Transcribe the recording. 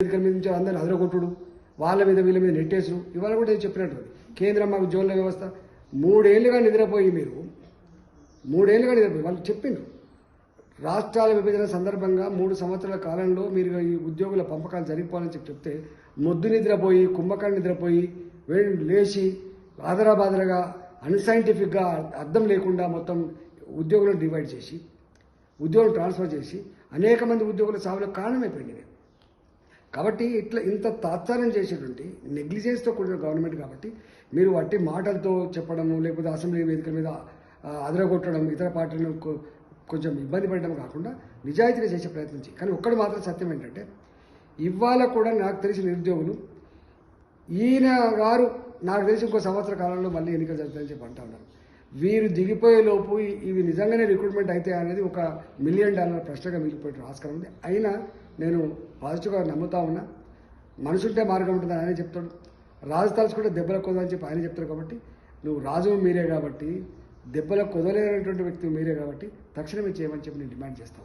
వేదికల మీద నుంచి అందరిని అదరగొట్టుడు. వాళ్ళ మీద వీళ్ళ మీద నెట్టేసుడు. ఇవాళ కూడా నేను చెప్పినట్టు కేంద్రం మాకు జోన్ల వ్యవస్థ. మూడేళ్ళుగా నిద్రపోయి మీరు మూడేళ్ళుగా నిద్రపోయి వాళ్ళు చెప్పిండ్రు. రాష్ట్రాల విభజన సందర్భంగా మూడు సంవత్సరాల కాలంలో మీరు ఈ ఉద్యోగుల పంపకాలు జరిగిపోవాలని చెప్పి చెప్తే మొద్దు నిద్రపోయి కుంభకాన్ని నిద్రపోయి లేచి ఆదరాబాదరగా అన్సైంటిఫిక్గా అర్థం లేకుండా మొత్తం ఉద్యోగులను డివైడ్ చేసి ఉద్యోగులు ట్రాన్స్ఫర్ చేసి అనేక మంది ఉద్యోగుల సావులకు కారణమైపోయింది నేను. కాబట్టి ఇట్లా ఇంత తాత్సారం చేసేటువంటి నెగ్లిజెన్స్తో కూడిన గవర్నమెంట్ కాబట్టి మీరు వట్టి మాటలతో చెప్పడము లేకపోతే అసెంబ్లీ వేదిక మీద అదరగొట్టడం ఇతర పార్టీలను కొంచెం ఇబ్బంది పడడం కాకుండా నిజాయితీగా చేసే ప్రయత్నం చేయి. కానీ ఒక్కడు మాత్రం సత్యం ఏంటంటే ఇవాళ కూడా నాకు తెలిసిన నిరుద్యోగులు ఈయన గారు నాకు తెలిసి ఇంకో సంవత్సర కాలంలో మళ్ళీ ఎన్నికలు జరుగుతాయని చెప్పి అంటా ఉన్నారు. వీరు దిగిపోయే లోపు ఇవి నిజంగానే రిక్రూట్మెంట్ అయితే అనేది ఒక మిలియన్ డాలర్ ప్రశ్నగా మిగిలిపోయే ఆస్కారం ఉంది. అయినా నేను పాజిటివ్గా నమ్ముతా ఉన్నా. మనుషుంటే మార్గం ఉంటుందని ఆయన చెప్తాడు. రాజు తలుచుకుంటే దెబ్బలకు కుదరని చెప్పి ఆయన చెప్తారు కాబట్టి నువ్వు రాజు మీరే కాబట్టి దెబ్బలకు కుదలేనటువంటి వ్యక్తి మీరే కాబట్టి తక్షణమే చేయమని చెప్పి నేను డిమాండ్ చేస్తా